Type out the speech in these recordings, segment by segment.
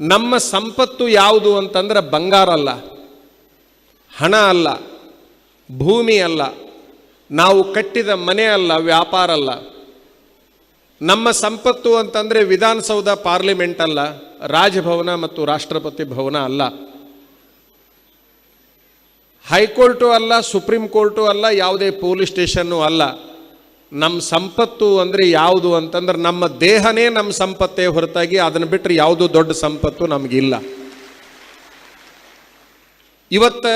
ನಮ್ಮ ಸಂಪತ್ತು ಯಾವುದು ಅಂತಂದ್ರೆ ಬಂಗಾರ ಅಲ್ಲ, ಹಣ ಅಲ್ಲ, ಭೂಮಿ ಅಲ್ಲ, ನಾವು ಕಟ್ಟಿದ ಮನೆ ಅಲ್ಲ, ವ್ಯಾಪಾರ ಅಲ್ಲ. ನಮ್ಮ ಸಂಪತ್ತು ಅಂತಂದರೆ ವಿಧಾನಸೌಧ ಪಾರ್ಲಿಮೆಂಟ್ ಅಲ್ಲ, ರಾಜಭವನ ಮತ್ತು ರಾಷ್ಟ್ರಪತಿ ಭವನ ಅಲ್ಲ. ಹೈಕೋರ್ಟು ಅಲ್ಲ, ಸುಪ್ರೀಂ ಕೋರ್ಟು ಅಲ್ಲ, ಯಾವುದೇ ಪೊಲೀಸ್ ಸ್ಟೇಷನ್ನು ಅಲ್ಲ. ನಮ್ಮ ಸಂಪತ್ತು ಅಂದರೆ ಯಾವುದು ಅಂತಂದ್ರೆ ನಮ್ಮ ದೇಹನೇ ನಮ್ಮ ಸಂಪತ್ತೇ ಹೊರತಾಗಿ ಅದನ್ನು ಬಿಟ್ಟರೆ ಯಾವುದು ದೊಡ್ಡ ಸಂಪತ್ತು ನಮಗಿಲ್ಲ. ಇವತ್ತ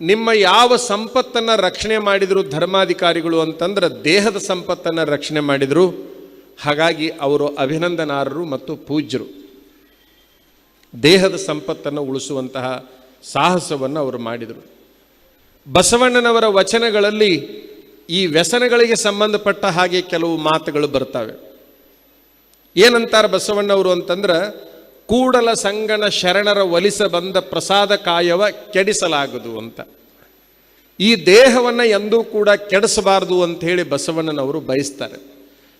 ನಿಮ್ಮ ಯಾವ ಸಂಪತ್ತನ್ನು ರಕ್ಷಣೆ ಮಾಡಿದರು ಧರ್ಮಾಧಿಕಾರಿಗಳು ಅಂತಂದ್ರೆ ದೇಹದ ಸಂಪತ್ತನ್ನು ರಕ್ಷಣೆ ಮಾಡಿದರು, ಹಾಗಾಗಿ ಅವರು ಅಭಿನಂದನಾರರು ಮತ್ತು ಪೂಜ್ಯರು. ದೇಹದ ಸಂಪತ್ತನ್ನು ಉಳಿಸುವಂತಹ ಸಾಹಸವನ್ನು ಅವರು ಮಾಡಿದರು. ಬಸವಣ್ಣನವರ ವಚನಗಳಲ್ಲಿ ಈ ವ್ಯಸನಗಳಿಗೆ ಸಂಬಂಧಪಟ್ಟ ಹಾಗೆ ಕೆಲವು ಮಾತುಗಳು ಬರ್ತವೆ. ಏನಂತಾರೆ ಬಸವಣ್ಣವರು ಅಂತಂದ್ರೆ, ಕೂಡಲ ಸಂಗಣ ಶರಣರ ಒಲಿಸ ಬಂದ ಪ್ರಸಾದ ಕಾಯವ ಕೆಡಿಸಲಾಗದು ಅಂತ. ಈ ದೇಹವನ್ನು ಎಂದೂ ಕೂಡ ಕೆಡಿಸಬಾರದು ಅಂತ ಹೇಳಿ ಬಸವಣ್ಣನವರು ಬಯಸ್ತಾರೆ.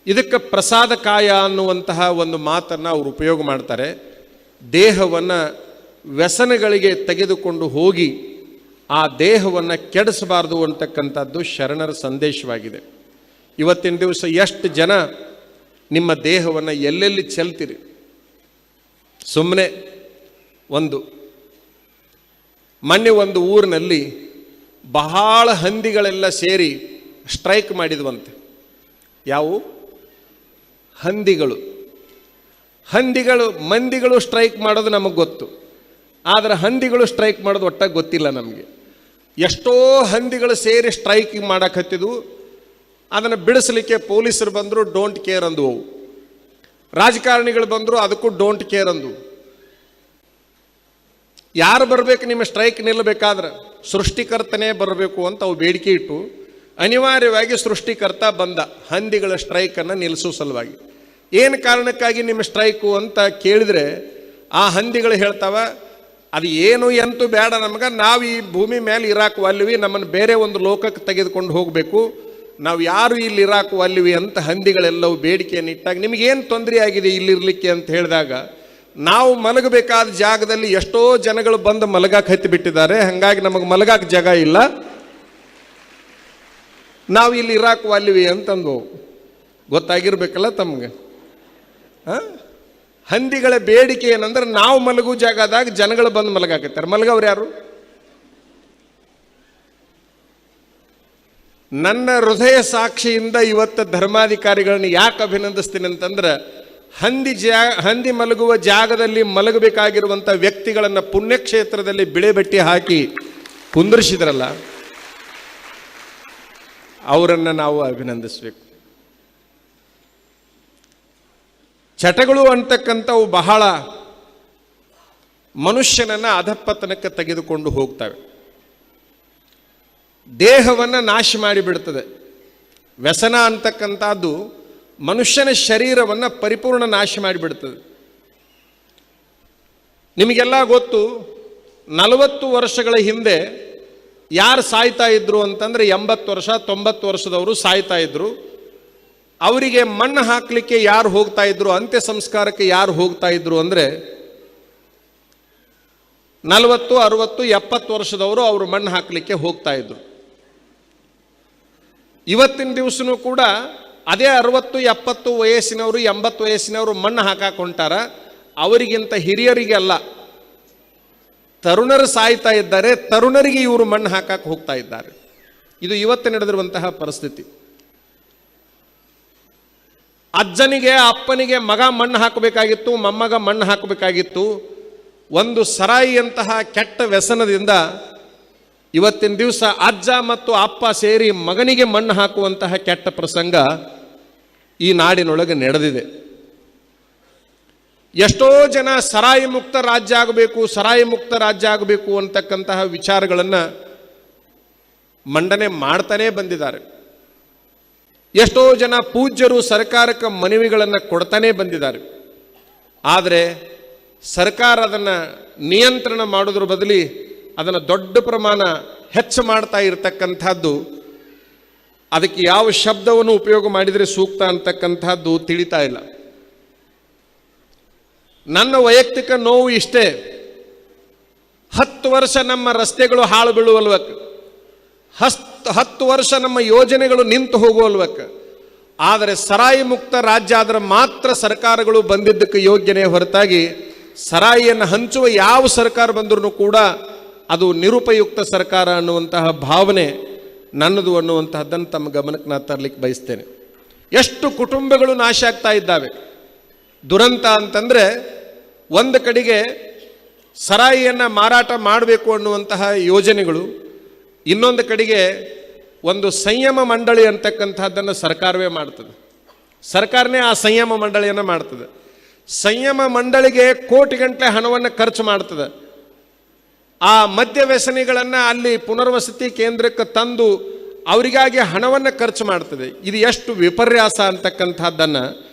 ಇದಕ್ಕೆ ಪ್ರಸಾದ ಕಾಯ ಅನ್ನುವಂತಹ ಒಂದು ಮಾತನ್ನು ಅವರು ಉಪಯೋಗ ಮಾಡ್ತಾರೆ. ದೇಹವನ್ನು ವ್ಯಸನಗಳಿಗೆ ತೆಗೆದುಕೊಂಡು ಹೋಗಿ ಆ ದೇಹವನ್ನು ಕೆಡಿಸಬಾರ್ದು ಅಂತಕ್ಕಂಥದ್ದು ಶರಣರ ಸಂದೇಶವಾಗಿದೆ. ಇವತ್ತಿನ ದಿವಸ ಎಷ್ಟು ಜನ ನಿಮ್ಮ ದೇಹವನ್ನು ಎಲ್ಲೆಲ್ಲಿ ಚೆಲ್ತೀರಿ? ಸುಮ್ಮನೆ ಒಂದು ಮೊನ್ನೆ ಒಂದು ಊರಿನಲ್ಲಿ ಬಹಳ ಹಂದಿಗಳೆಲ್ಲ ಸೇರಿ ಸ್ಟ್ರೈಕ್ ಮಾಡಿದ್ವಂತೆ. ಯಾವುವು ಹಂದಿಗಳು. ಹಂದಿಗಳು, ಮಂದಿಗಳು ಸ್ಟ್ರೈಕ್ ಮಾಡೋದು ನಮಗೆ ಗೊತ್ತು. ಆದರೆ ಹಂದಿಗಳು ಸ್ಟ್ರೈಕ್ ಮಾಡೋದು ಒಟ್ಟಾಗಿ ಗೊತ್ತಿಲ್ಲ ನಮಗೆ. ಎಷ್ಟೋ ಹಂದಿಗಳು ಸೇರಿ ಸ್ಟ್ರೈಕಿಂಗ್ ಮಾಡಕತ್ತಿದ್ವು ಅದನ್ನು ಬಿಡಿಸಲಿಕ್ಕೆ ಪೊಲೀಸರು ಬಂದರು ಡೋಂಟ್ ಕೇರ್ ಅಂದವು. ರಾಜಕಾರಣಿಗಳು ಬಂದರು, ಅದಕ್ಕೂ ಡೋಂಟ್ ಕೇರ್ ಅಂದು ಯಾರು ಬರಬೇಕು, ನಿಮ್ಮ ಸ್ಟ್ರೈಕ್ ನಿಲ್ಲಬೇಕಾದ್ರೆ ಸೃಷ್ಟಿಕರ್ತನೇ ಬರಬೇಕು ಅಂತ ಅವು ಬೇಡಿಕೆ ಇಟ್ಟು, ಅನಿವಾರ್ಯವಾಗಿ ಸೃಷ್ಟಿಕರ್ತ ಬಂದ. ಹಂದಿಗಳ ಸ್ಟ್ರೈಕನ್ನು ನಿಲ್ಲಿಸೋ ಸಲುವಾಗಿ. ಏನು ಕಾರಣಕ್ಕಾಗಿ ನಿಮ್ಮ ಸ್ಟ್ರೈಕು ಅಂತ ಕೇಳಿದರೆ, ಆ ಹಂದಿಗಳು ಹೇಳ್ತಾವ ಅದು ಏನು ಎಂತೂ ಬೇಡ ನಮಗೆ. ನಾವು ಈ ಭೂಮಿ ಮೇಲೆ ಇರಾಕ್ ಒಲ್ವಿ ನಮ್ಮನ್ನು ಬೇರೆ ಒಂದು ಲೋಕಕ್ಕೆ ತೆಗೆದುಕೊಂಡು ಹೋಗಬೇಕು. ನಾವು ಯಾರು ಇಲ್ಲಿ ಇರಾಕ್ ಒಲ್ವಿ ಅಂತ ಹಂದಿಗಳೆಲ್ಲವೂ ಬೇಡಿಕೆಯನ್ನು ಇಟ್ಟಾಗ ನಿಮಗೇನು ತೊಂದರೆ ಆಗಿದೆ ಇಲ್ಲಿರಲಿಕ್ಕೆ ಅಂತ ಹೇಳಿದಾಗ, ನಾವು ಮಲಗಬೇಕಾದ ಜಾಗದಲ್ಲಿ ಎಷ್ಟೋ ಜನಗಳು ಬಂದು ಮಲಗಕ್ಕೆ ಹತ್ತಿ ಬಿಟ್ಟಿದ್ದಾರೆ. ಹಾಗಾಗಿ ನಮಗೆ ಮಲಗಾಕ್ ಜಾಗ ಇಲ್ಲ. ನಾವು ಇಲ್ಲಿ ಇರಾಕ್ ವಾಲ್ವಿ ಅಂತಂದು ಗೊತ್ತಾಗಿರ್ಬೇಕಲ್ಲ ತಮ್ಗೆ? ಆ? ಹಂದಿಗಳ ಬೇಡಿಕೆ ಏನಂದ್ರೆ ನಾವು ಮಲಗು ಜಾಗದಾಗ ಜನಗಳು ಬಂದು ಮಲಗಾಕತ್ತಾರೆ. ಮಲಗವ್ರು ಯಾರು? ನನ್ನ ಹೃದಯ ಸಾಕ್ಷಿಯಿಂದ ಇವತ್ತು ಧರ್ಮಾಧಿಕಾರಿಗಳನ್ನು ಯಾಕೆ ಅಭಿನಂದಿಸ್ತೀನಿ ಅಂತಂದ್ರೆ, ಹಂದಿ ಜಾ, ಹಂದಿ ಮಲಗುವ ಜಾಗದಲ್ಲಿ ಮಲಗಬೇಕಾಗಿರುವಂಥ ವ್ಯಕ್ತಿಗಳನ್ನು ಪುಣ್ಯಕ್ಷೇತ್ರದಲ್ಲಿ ಬಿಳೆ ಬಟ್ಟೆ ಹಾಕಿ ಕುಂದರ್ಸಿದ್ರಲ್ಲ, ಅವರನ್ನು ನಾವು ಅಭಿನಂದಿಸಬೇಕು. ಚಟಗಳು ಅಂತಕ್ಕಂಥವು ಬಹಳ ಮನುಷ್ಯನನ್ನು ಅಧಪ್ಪತನಕ್ಕೆ ತೆಗೆದುಕೊಂಡು ಹೋಗ್ತವೆ. ದೇಹವನ್ನು ನಾಶ ಮಾಡಿಬಿಡ್ತದೆ. ವ್ಯಸನ ಅಂತಕ್ಕಂಥದ್ದು ಮನುಷ್ಯನ ಶರೀರವನ್ನು ಪರಿಪೂರ್ಣ ನಾಶ ಮಾಡಿಬಿಡ್ತದೆ. ನಿಮಗೆಲ್ಲ ಗೊತ್ತು, ನಲವತ್ತು ವರ್ಷಗಳ ಹಿಂದೆ ಯಾರು ಸಾಯ್ತಾ ಇದ್ರು ಅಂತಂದ್ರೆ ಎಂಬತ್ತು ವರ್ಷ ತೊಂಬತ್ತು ವರ್ಷದವರು ಸಾಯ್ತಾ ಇದ್ರು. ಅವರಿಗೆ ಮಣ್ಣು ಹಾಕಲಿಕ್ಕೆ ಯಾರು ಹೋಗ್ತಾ ಇದ್ರು, ಅಂತ್ಯ ಸಂಸ್ಕಾರಕ್ಕೆ ಯಾರು ಹೋಗ್ತಾ ಇದ್ರು ಅಂದರೆ ನಲವತ್ತು, ಅರವತ್ತು, ಎಪ್ಪತ್ತು ವರ್ಷದವರು ಅವರು ಮಣ್ಣು ಹಾಕಲಿಕ್ಕೆ ಹೋಗ್ತಾ ಇದ್ರು. ಇವತ್ತಿನ ದಿವಸನೂ ಕೂಡ ಅದೇ ಅರವತ್ತು, ಎಪ್ಪತ್ತು ವಯಸ್ಸಿನವರು, ಎಂಬತ್ತು ವಯಸ್ಸಿನವರು ಮಣ್ಣು ಹಾಕಕ್ಕೆ ಹೊಂಟಾರ ಅವರಿಗಿಂತ ಹಿರಿಯರಿಗೆ ಅಲ್ಲ ತರುಣರು ಸಾಯ್ತಾ ಇದ್ದಾರೆ, ತರುಣರಿಗೆ ಇವರು ಮಣ್ಣು ಹಾಕಕ್ಕೆ ಹೋಗ್ತಾ ಇದ್ದಾರೆ. ಇದು ಇವತ್ತು ನಡೆದಿರುವಂತಹ ಪರಿಸ್ಥಿತಿ. ಅಜ್ಜನಿಗೆ, ಅಪ್ಪನಿಗೆ ಮಗ ಮಣ್ಣು ಹಾಕಬೇಕಾಗಿತ್ತು, ಮೊಮ್ಮಗ ಮಣ್ಣು ಹಾಕಬೇಕಾಗಿತ್ತು. ಒಂದು ಸರಾಯಿಯಂತಹ ಕೆಟ್ಟ ವ್ಯಸನದಿಂದ ಇವತ್ತಿನ ದಿವಸ ಅಜ್ಜ ಮತ್ತು ಅಪ್ಪ ಸೇರಿ ಮಗನಿಗೆ ಮಣ್ಣು ಹಾಕುವಂತಹ ಕೆಟ್ಟ ಪ್ರಸಂಗ ಈ ನಾಡಿನೊಳಗೆ ನಡೆದಿದೆ. ಎಷ್ಟೋ ಜನ ಸರಾಯಿ ಮುಕ್ತ ರಾಜ್ಯ ಆಗಬೇಕು, ಸರಾಯಿ ಮುಕ್ತ ರಾಜ್ಯ ಆಗಬೇಕು ಅಂತಕ್ಕಂತಹ ವಿಚಾರಗಳನ್ನು ಮಂಡನೆ ಮಾಡ್ತಾನೇ ಬಂದಿದ್ದಾರೆ. ಎಷ್ಟೋ ಜನ ಪೂಜ್ಯರು ಸರ್ಕಾರಕ್ಕೆ ಮನವಿಗಳನ್ನು ಕೊಡ್ತಾನೇ ಬಂದಿದ್ದಾರೆ. ಆದರೆ ಸರ್ಕಾರ ಅದನ್ನು ನಿಯಂತ್ರಣ ಮಾಡೋದ್ರ ಬದಲಿ ಅದನ್ನು ದೊಡ್ಡ ಪ್ರಮಾಣ ಹೆಚ್ಚು ಮಾಡ್ತಾ ಇರತಕ್ಕಂಥದ್ದು, ಅದಕ್ಕೆ ಯಾವ ಶಬ್ದವನ್ನು ಉಪಯೋಗ ಮಾಡಿದರೆ ಸೂಕ್ತ ಅಂತಕ್ಕಂಥದ್ದು ತಿಳಿತಾ ಇಲ್ಲ. ನನ್ನ ವೈಯಕ್ತಿಕ ನೋವು ಇಷ್ಟೇ. ಹತ್ತು ವರ್ಷ ನಮ್ಮ ರಸ್ತೆಗಳು ಹಾಳು ಬೀಳುವಲ್ವಕ್ಕೆ ಹತ್ತು ಹತ್ತು ವರ್ಷ ನಮ್ಮ ಯೋಜನೆಗಳು ನಿಂತು ಹೋಗುವಲ್ವಕ್ಕೆ? ಆದರೆ ಸರಾಯಿ ಮುಕ್ತ ರಾಜ್ಯ ಆದ್ರೆ ಮಾತ್ರ ಸರ್ಕಾರಗಳು ಬಂದಿದ್ದಕ್ಕೆ ಯೋಗ್ಯನೇ ಹೊರತಾಗಿ ಸರಾಯಿಯನ್ನು ಹಂಚುವ ಯಾವ ಸರ್ಕಾರ ಬಂದರೂ ಕೂಡ ಅದು ನಿರುಪಯುಕ್ತ ಸರ್ಕಾರ ಅನ್ನುವಂತಹ ಭಾವನೆ ನನ್ನದು ಅನ್ನುವಂತಹದ್ದನ್ನು ತಮ್ಮ ಗಮನಕ್ಕೆ ನಾನು ತರಲಿಕ್ಕೆ ಬಯಸ್ತೇನೆ. ಎಷ್ಟು ಕುಟುಂಬಗಳು ನಾಶ ಆಗ್ತಾ ಇದ್ದಾವೆ? ದುರಂತ ಅಂತಂದರೆ ಒಂದು ಕಡೆಗೆ ಸರಾಯಿಯನ್ನು ಮಾರಾಟ ಮಾಡಬೇಕು ಅನ್ನುವಂತಹ ಯೋಜನೆಗಳು ಇನ್ನೊಂದು ಕಡೆಗೆ ಒಂದು ಸಂಯಮ ಮಂಡಳಿ ಅಂತಕ್ಕಂಥದ್ದನ್ನು ಸರ್ಕಾರವೇ ಮಾಡ್ತದೆ. ಸರ್ಕಾರನೇ ಆ ಸಂಯಮ ಮಂಡಳಿಯನ್ನು ಮಾಡ್ತದೆ. ಸಂಯಮ ಮಂಡಳಿಗೆ ಕೋಟಿ ಹಣವನ್ನು ಖರ್ಚು ಮಾಡ್ತದೆ. ಆ ಮದ್ಯ ವ್ಯಸನಿಗಳನ್ನು ಅಲ್ಲಿ ಪುನರ್ವಸತಿ ಕೇಂದ್ರಕ್ಕೆ ತಂದು ಅವರಿಗಾಗಿ ಹಣವನ್ನು ಖರ್ಚು ಮಾಡ್ತದೆ. ಇದು ಎಷ್ಟು ವಿಪರ್ಯಾಸ ಅಂತಕ್ಕಂಥದ್ದನ್ನು